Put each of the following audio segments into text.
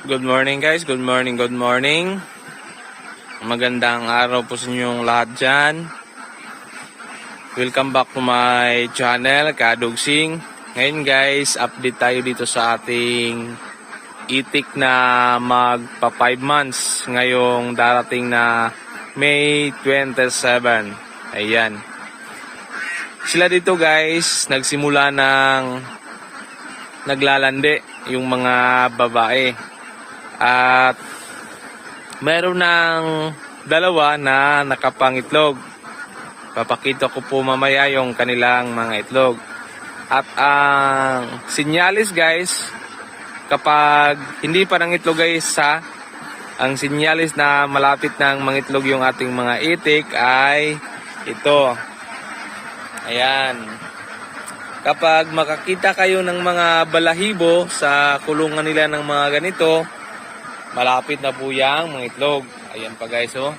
Good morning guys, good morning, good morning. Magandang araw po sa inyong lahat dyan. Welcome back to my channel, Kadugsing. Ngayon guys, update tayo dito sa ating itik na magpa 5 months ngayong darating na May 27. Ayan. Sila dito guys, nagsimula ng naglalande yung mga babae. At meron ng dalawa na nakapangitlog. Papakita ko po mamaya yung kanilang mga itlog. At ang sinyalis guys, kapag hindi pa ng itlog guys sa ang sinyalis na malapit ng mangitlog yung ating mga itik ay ito. Ayan. Kapag makakita kayo ng mga balahibo sa kulungan nila ng mga ganito, malapit na po yung mga itlog. Ayan pa guys, oh.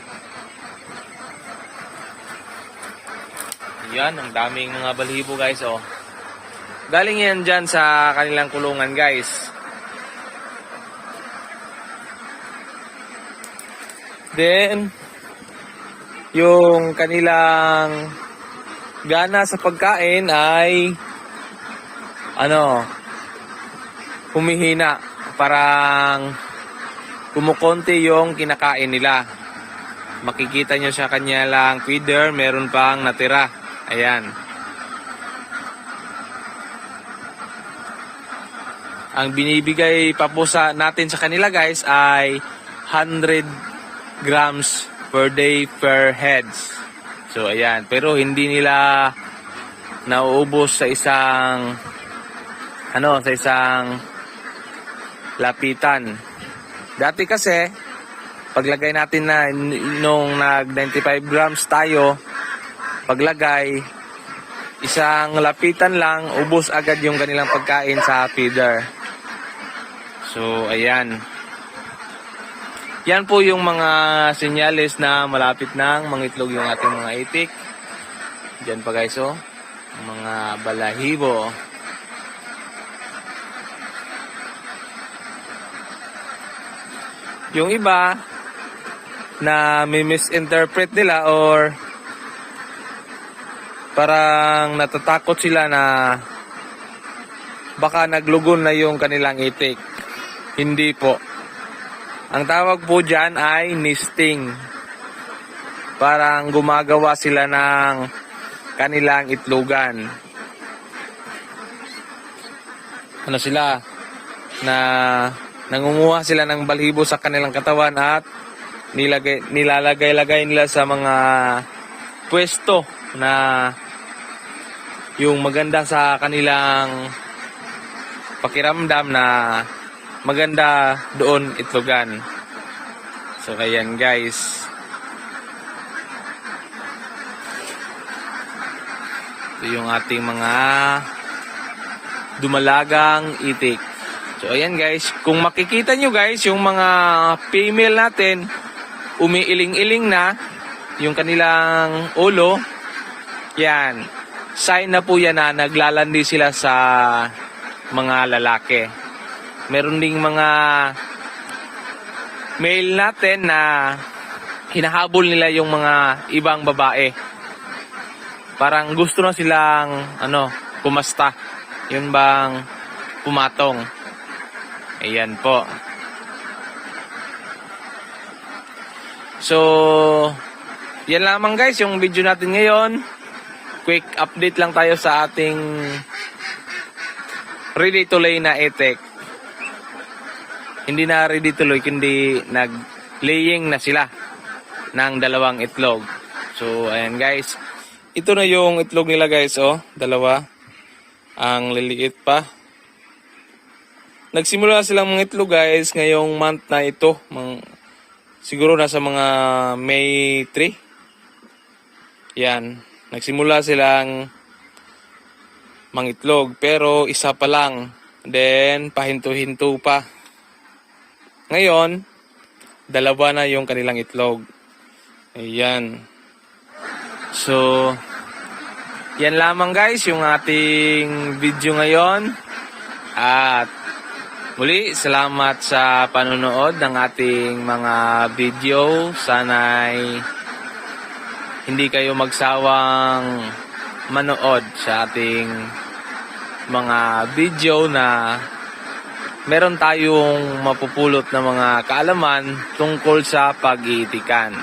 Ayan, ang daming mga balahibo guys, oh. Galing yan dyan sa kanilang kulungan guys. Then, yung kanilang gana sa pagkain ay ano humihina parang kumukonti yung kinakain nila. Makikita nyo sa kanya lang feeder meron pang natira. Ayan. Ang binibigay pa po sa natin sa kanila guys ay 100 grams per day per heads. So ayan, pero hindi nila nauubos sa isang ano, sa isang lapitan. Dati kasi paglagay natin na nung nag 95 grams tayo, paglagay isang lapitan lang, ubos agad yung kanilang pagkain sa feeder. So ayan. Yan po yung mga senyales na malapit nang mangitlog yung ating mga itik. Diyan pa guys oh. Mga balahibo. Yung iba na may misinterpret nila or parang natatakot sila na baka naglugon na yung kanilang itik. Hindi po. Ang tawag po dyan ay nesting. Parang gumagawa sila ng kanilang itlogan. Ano sila? Na nangunguha sila ng balhibo sa kanilang katawan at nilagay, nilalagay-lagay nila sa mga pwesto na yung maganda sa kanilang pakiramdam na maganda doon itlogan. So, ayan guys. Ito yung ating mga dumalagang itik. So, ayan guys. Kung makikita nyo guys, yung mga female natin, umiiling-iling na yung kanilang ulo. Yan. Sign na po yan na naglalandi sila sa mga lalaki meron ding mga male natin na hinahabol nila yung mga ibang babae. Parang gusto na silang ano, kumasta. Yun bang pumatong. Ayan po. So, yan lamang guys yung video natin ngayon. Quick update lang tayo sa ating ready to lay na etek hindi na ready tuloy kundi nag-laying na sila ng dalawang itlog. So, ayan guys. Ito na yung itlog nila guys, oh. Dalawa. Ang liliit pa. Nagsimula silang mga itlog guys ngayong month na ito. Mang, siguro nasa mga May 3. Yan. Nagsimula silang mangitlog pero isa pa lang. Then, pahinto-hinto pa. Ngayon, dalawa na yung kanilang itlog. Ayan. So, yan lamang guys yung ating video ngayon. At Muli, salamat sa panonood ng ating mga video. Sana'y hindi kayo magsawang manood sa ating mga video na meron tayong mapupulot na mga kaalaman tungkol sa pag-iitikan.